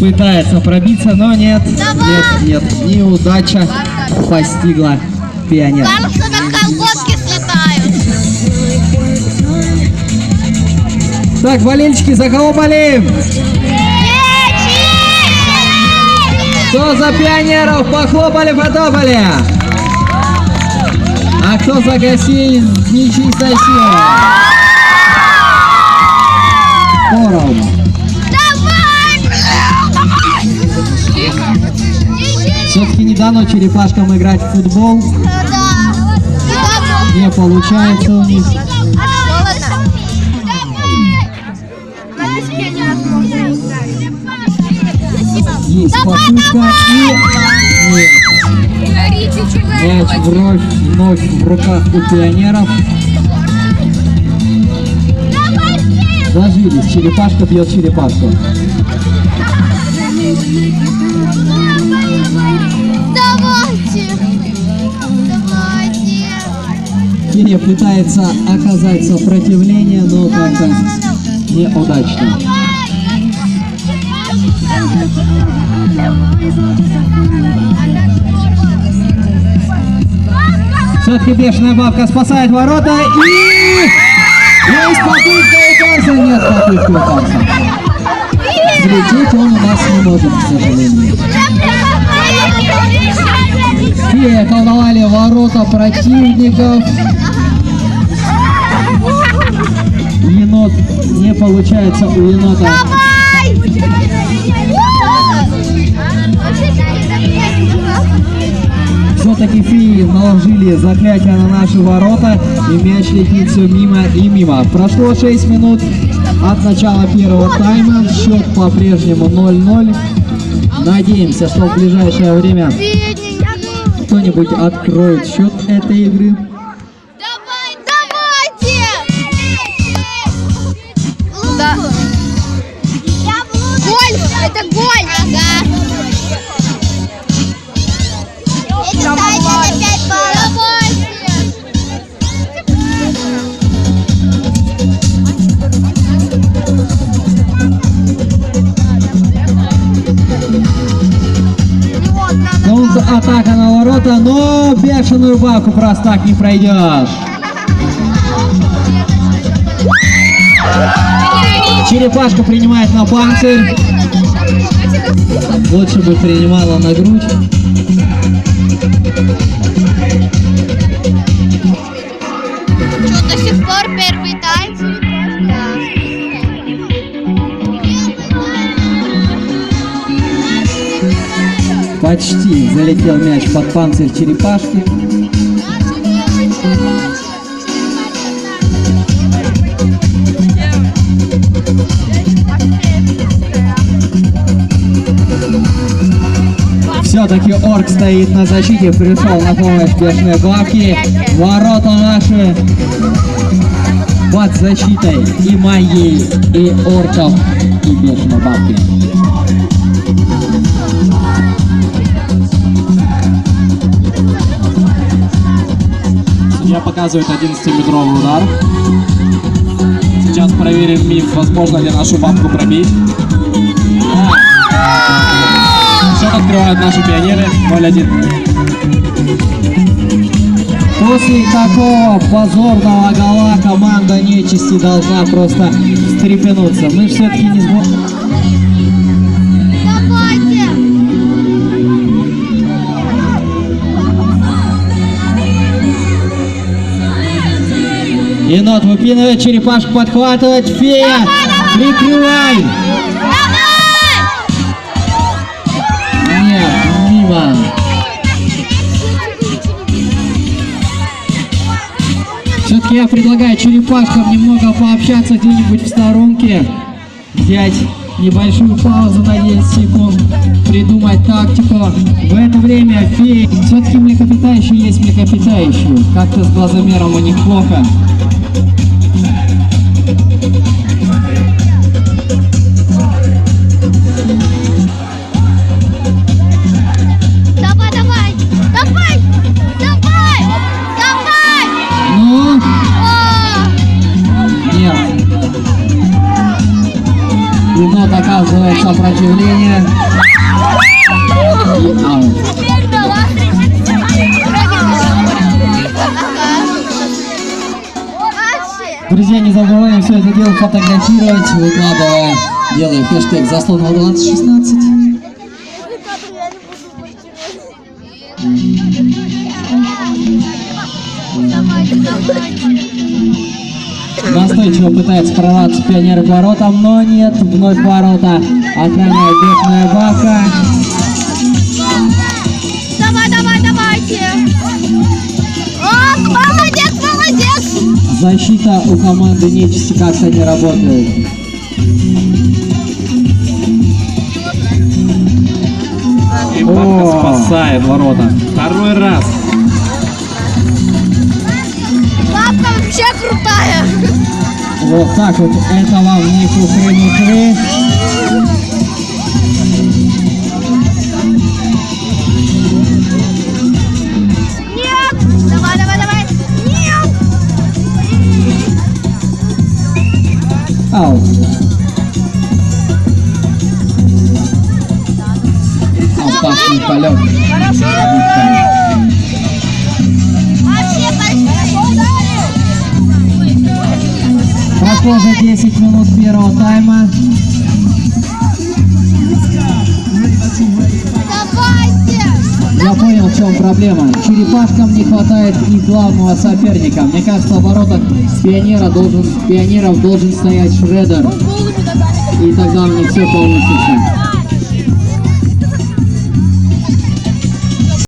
Пытается пробиться, но нет. Нет, нет. Неудача постигла пионер. Колготки слетают. Так, болельщики, за кого болеем? Кто за пионеров? Похлопали, потопали. А кто за гостей нечистой силой? Поровну. Все-таки не дано черепашкам играть в футбол. Не получается у них. Есть попытка и... Мяч вновь, вновь в руках у пионеров. Сложились. Черепашка бьет черепашку. Кирия пытается оказать сопротивление, но как-то неудачно. Все-таки бешеная бабка спасает ворота и... Есть попытка у Карса, нет попытки у. Взлететь он у нас не может, к сожалению. Фея колдовали ворота противников. Енот не получается у енота. Все-таки феи наложили заклятие на наши ворота, и мяч летит все мимо и мимо. Прошло 6 минут от начала первого тайма, счет по-прежнему 0-0. Надеемся, что в ближайшее время кто-нибудь откроет счет этой игры. Давай, давайте! Да. Голь! Это голь! Ага. Это ставите на 5 баллов. Контратака на ворота, но бешеную бабку просто так не пройдешь. Черепашка принимает на панцирь. Лучше бы принимала на грудь. Почти залетел мяч под панцирь черепашки. Все-таки орк стоит на защите, пришел на помощь бешеной бабки. Ворота наши под защитой и моей, и орков, и бешеной бабки. Судья показывает 11-метровый удар. Сейчас проверим миф, возможно ли нашу бабку пробить. Счет открывают наши пионеры 0-1. После такого позорного гола команда нечисти должна просто встрепенуться. Мы все-таки не сможем. Выпинывает, черепашку подхватывает, фея, прикрывай! Нет, мимо. Все-таки я предлагаю черепашкам немного пообщаться где-нибудь в сторонке, взять небольшую паузу на 10 секунд, придумать тактику. В это время феи, все-таки млекопитающие есть млекопитающие, как-то с глазомером у них плохо. Сопротивление. Друзья, не забываем все это дело фотографировать, выкладывая, делая хэштег заслон 2016. Настойчиво пытается прорваться пионер к воротам, но нет, вновь ворота охраняет бешеная бака. Давай, давай, давайте. О, молодец, молодец. Защита у команды нечисти как-то не работает. И Бабка спасает ворота. Второй раз. Бабка вообще крутая. Вот так вот, это вам не. Нет. Аут. Опасный полет. Вообще Прошло уже 10 минут первого тайма. Давайте. Я понял, в чем проблема. Черепашкам не хватает их главного соперника. Мне кажется, в воротах пионера должен, пионеров должен стоять Шредер. И тогда у них все получится.